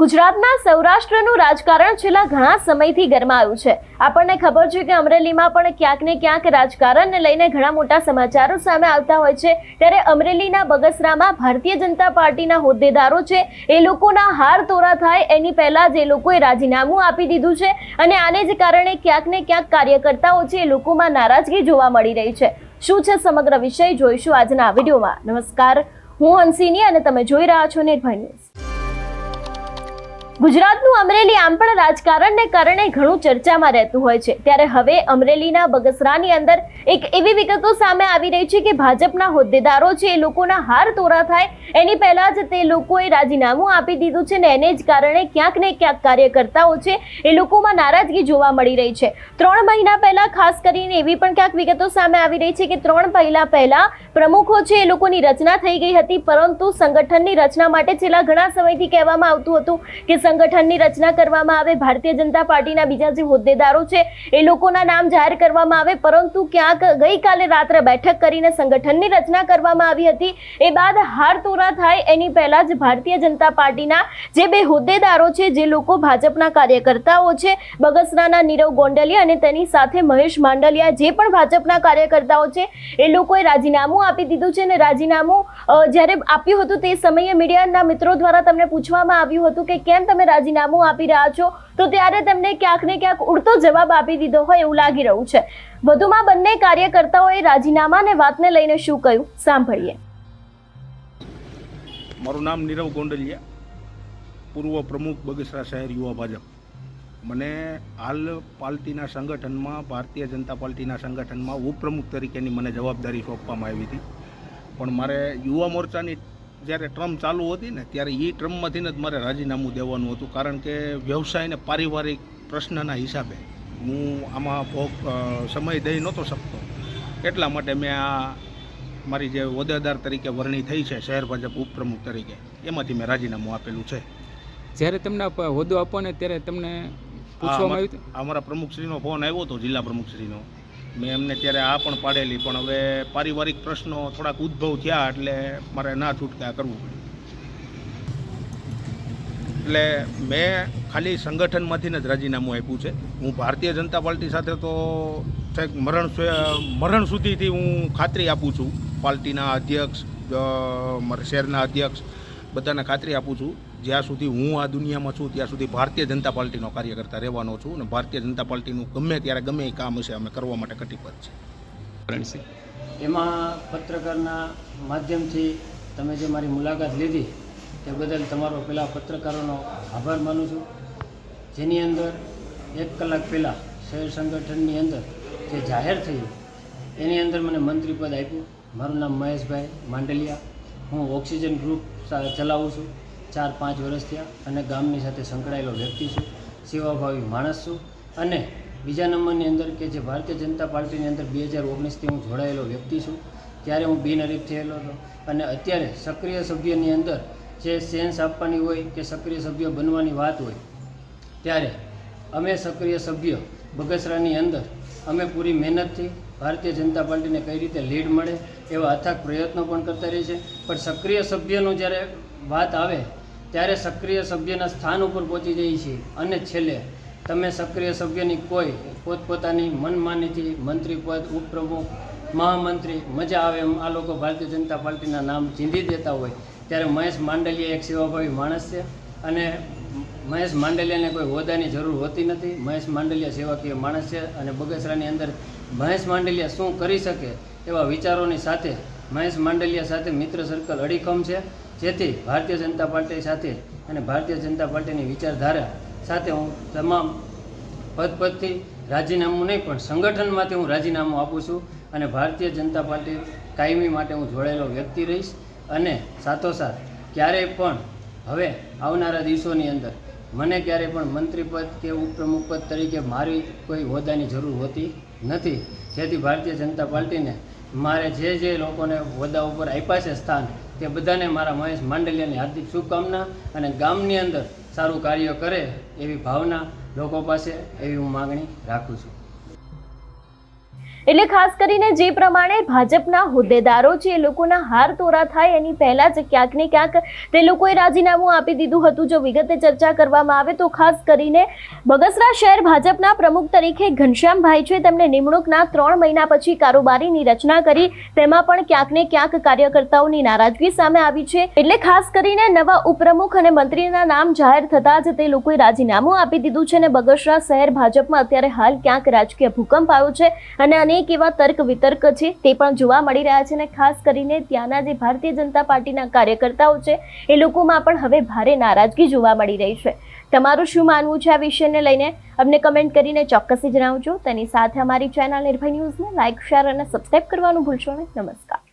ગુજરાતના સૌરાષ્ટ્રનું રાજકારણ છેલ્લા ઘણા સમયથી ગરમાયું છે. આપણને ખબર છે કે અમરેલીમાં પણ ક્યાંક ને ક્યાંક રાજકારણને લઈને ઘણા મોટા સમાચારો સામે આવતા હોય છે. ત્યારે અમરેલીના બગસરામાં ભારતીય જનતા પાર્ટીના હોદ્દેદારો છે, એ લોકોના હાર તોરા થાય એની પહેલાં જ એ લોકોએ રાજીનામું આપી દીધું છે અને આને જ કારણે ક્યાંક ને ક્યાંક કાર્યકર્તાઓ છે એ લોકોમાં નારાજગી જોવા મળી રહી છે. શું છે સમગ્ર વિષય? જોઈશું આજના વિડીયોમાં. નમસ્કાર. હું હંસિની અને તમે જોઈ રહ્યા છો નિર્ભય ન્યૂઝ. ગુજરાતનું અમરેલી આમ પણ રાજકારણને કારણે ઘણું ચર્ચામાં રહેતું હોય છે. ત્યારે હવે અમરેલીના બગસરાની અંદર એક એવી વિગતો સામે આવી રહી છે કે ભાજપના હોદ્દેદારો છે એ લોકોના હાર તોરા થાય. એની પહેલા જ તે લોકોએ રાજીનામું આપી દીધું છે ને એને જ કારણે ક્યાંક ને ક્યાંક કાર્યકર્તાઓ છે એ લોકોમાં નારાજગી જોવા મળી રહી છે. ત્રણ મહિના પહેલા ખાસ કરીને એવી પણ ક્યાંક વિગતો સામે આવી રહી છે કે ત્રણ પહેલા પહેલા પ્રમુખો છે એ લોકોની રચના થઈ ગઈ હતી, પરંતુ સંગઠનની રચના માટે છેલ્લા ઘણા સમયથી કહેવામાં આવતું હતું કે સંગઠનની રચના કરવામાં આવે, ભારતીય જનતા પાર્ટીના બીજા જે હોદ્દેદારો છે, એ લોકોના નામ જાહેર કરવામાં આવે, પરંતુ ક્યાંક ગઈકાલે રાત્રે બેઠક કરીને સંગઠનની રચના કરવામાં આવી હતી. એ બાદ હાર તોરા થાય એની પહેલા જ ભારતીય જનતા પાર્ટીના જે બે હોદ્દેદારો છે, જે લોકો ભાજપના કાર્યકર્તાઓ છે, બગસરાના નીરવ ગોંડલિયા અને તેની સાથે મહેશ માંડલિયા જે પણ ભાજપના કાર્યકર્તાઓ છે, એ લોકોએ રાજીનામું આપી દીધું છે અને રાજીનામું જ્યારે આપ્યું હતું તે સમયે મીડિયાના મિત્રો દ્વારા તમને પૂછવામાં આવ્યું હતું કે કેમ તમે રાજીનામું આપી રહ્યા છો, તો ત્યારે તેમને ક્યાંક ને ક્યાંક ઉડતો જવાબ આપી દીધો હોય એવું લાગી રહ્યું છે. વધુમાં બંને કાર્યકર્તાઓએ રાજીનામાને વાતને લઈને શું કહ્યું? સાંભળીએ. મારું નામ નીરવ ગોંડલિયા, પૂર્વ પ્રમુખ બગસરા શહેર યુવા ભાજપ. મને હાલ પાર્ટીના સંગઠનમાં, ભારતીય જનતા પાર્ટીના સંગઠનમાં ઉપપ્રમુખ તરીકેની મને જવાબદારી સોંપવામાં આવી હતી. પણ મારે યુવા મોરચાની જ્યારે ટ્રમ ચાલુ હતી ને ત્યારે એ ટ્રમમાંથી જ મારે રાજીનામું દેવાનું હતું. કારણ કે વ્યવસાય અને પારિવારિક પ્રશ્નના હિસાબે હું આમાં ભોગ સમય દઈ નહોતો શકતો. એટલા માટે મેં આ મારી જે હોદ્દેદાર તરીકે વરણી થઈ છે શહેર ભાજપ ઉપપ્રમુખ તરીકે એમાંથી મેં રાજીનામું આપેલું છે. જ્યારે તમને હોદ્દો આપવાનો ત્યારે તમને પૂછવામાં આવ્યું અમારા પ્રમુખશ્રીનો ફોન આવ્યો હતો જિલ્લા પ્રમુખશ્રીનો. મેં એમને ત્યારે આ પણ પાડેલી, પણ હવે પારિવારિક પ્રશ્નો થોડાક ઉદ્ભવ થયા એટલે મારે ના છૂટકા કરવું પડ્યું એટલે મેં ખાલી સંગઠનમાંથી જ રાજીનામું આપ્યું છે. હું ભારતીય જનતા પાર્ટી સાથે તો છેક મરણ મરણ સુધીથી હું ખાતરી આપું છું. પાર્ટીના અધ્યક્ષ મારા શહેરના અધ્યક્ષ બધાને ખાતરી આપું છું જ્યાં સુધી હું આ દુનિયામાં છું ત્યાં સુધી ભારતીય જનતા પાર્ટીનો કાર્યકર્તા રહેવાનો છું અને ભારતીય જનતા પાર્ટીનું ગમે ત્યારે ગમે એ કામ હશે અમે કરવા માટે કટિબદ્ધ છે એમાં પત્રકારના માધ્યમથી તમે જે મારી મુલાકાત લીધી તે બદલ તમારો પેલા પત્રકારોનો આભાર માનું છું. જેની અંદર એક કલાક પહેલાં શહેર સંગઠનની અંદર જે જાહેર થયું એની અંદર મને મંત્રી પદ આપ્યું. મારું નામ મહેશભાઈ માંડલિયા. હું ઓક્સિજન ગ્રુપ ચલાવું છું. ચાર, પાંચ વર્ષ થયા અને ગામની સાથે સંકળાયેલો વ્યક્તિ છું. સેવાભાવી માણસ છું. અને બીજા નંબરની અંદર કે જે ભારતીય જનતા પાર્ટીની અંદર બે હજાર ઓગણીસથી હું જોડાયેલો વ્યક્તિ છું, ત્યારે હું બિનહરીફ થયેલો હતો. અને અત્યારે સક્રિય સભ્યની અંદર જે સેન્સ આપવાની હોય કે સક્રિય સભ્ય બનવાની વાત હોય, ત્યારે અમે સક્રિય સભ્ય બગસરાની અંદર અમે પૂરી મહેનતથી ભારતીય જનતા પાર્ટીને કઈ રીતે લીડ મળે એવા અથાગ પ્રયત્નો પણ કરતા રહીએ છીએ. પણ સક્રિય સભ્યનું જ્યારે વાત આવે, ત્યારે સક્રિય સભ્યના સ્થાન ઉપર પહોંચી જઈએ છીએ. અને છેલ્લે, તમે સક્રિય સભ્યની કોઈ પોતપોતાની મનમાનીથી મંત્રી પદ, ઉપપ્રમુખ, મહામંત્રી, મજા આવે એમ આ લોકો ભારતીય જનતા પાર્ટીના નામ ચીંધી દેતા હોય, ત્યારે મહેશ માંડલિયા એક સેવાભાવી માણસ છે. અને મહેશ માંડલિયાને કોઈ હોદાની જરૂર હોતી નથી. મહેશ માંડલિયા સેવાકીય માણસ છે અને બગસરાની અંદર મહેશ માંડલિયા શું કરી શકે એવા વિચારોની સાથે મહેશ માંડલિયા સાથે મિત્ર સર્કલ અડીખમ છે. જેથી ભારતીય જનતા પાર્ટી સાથે અને ભારતીય જનતા પાર્ટીની વિચારધારા સાથે હું તમામ પદ પદથી રાજીનામું નહીં, પણ સંગઠનમાંથી હું રાજીનામું આપું છું અને ભારતીય જનતા પાર્ટી કાયમી માટે હું જોડાયેલો વ્યક્તિ રહીશ અને સાથોસાથ ક્યારેય પણ હવે આવનારા દિવસોની અંદર મને ક્યારેય પણ મંત્રી પદ કે ઉપપ્રમુખ પદ તરીકે મારી કોઈ હોદ્દાની જરૂર હોતી નથી. જેથી ભારતીય જનતા પાર્ટીને મારે જે જે લોકોને હોદ્દા ઉપર આપ્યા છે સ્થાન, તે બધાને મારા મહેશ માંડલિયાની હાર્દિક શુભકામના અને ગામની અંદર સારું કાર્ય કરે એવી ભાવના લોકો પાસે એવી હું માગણી રાખું છું. એટલે ખાસ કરીને જે પ્રમાણે ભાજપના હોદ્દેદારો છે, એ લોકોના હાર તોરા થાય એની પહેલા જ ક્યાંક ને ક્યાંક તે લોકોએ રાજીનામું આપી દીધું હતું. જો વિગતે ચર્ચા કરવામાં આવે તો ખાસ કરીને બગસરા શહેર ભાજપના પ્રમુખ તરીકે ઘનશ્યામભાઈ છે. તેમણે નિમણૂકના ત્રણ મહિના પછી કારોબારીની રચના કરી. તેમાં પણ ક્યાંક ને ક્યાંક કાર્યકર્તાઓની નારાજગી સામે આવી છે. એટલે ખાસ કરીને નવા ઉપપ્રમુખ અને મંત્રીના નામ જાહેર થતાં જ તે લોકોએ રાજીનામું આપી દીધું છે અને બગસરા શહેર ભાજપમાં અત્યારે હાલ ક્યાંક રાજકીય ભૂકંપ આવ્યો છે. અને અનેક એવા તર્ક વિતર્ક છે તે પણ જોવા મળી રહ્યા છે અને ખાસ કરીને ત્યાંના જે ભારતીય જનતા પાર્ટીના કાર્યકર્તાઓ છે, એ લોકોમાં પણ હવે ભારે નારાજગી જોવા મળી રહી છે. તમારું શું માનવું છે આ વિષયને લઈને? અમને કમેન્ટ કરીને ચોક્કસથી જણાવજો. તેની સાથે અમારી ચેનલ નિર્ભય ન્યૂઝને લાઇક શેર અને સબસ્ક્રાઇબ કરવાનું ભૂલશો નહીં. નમસ્કાર.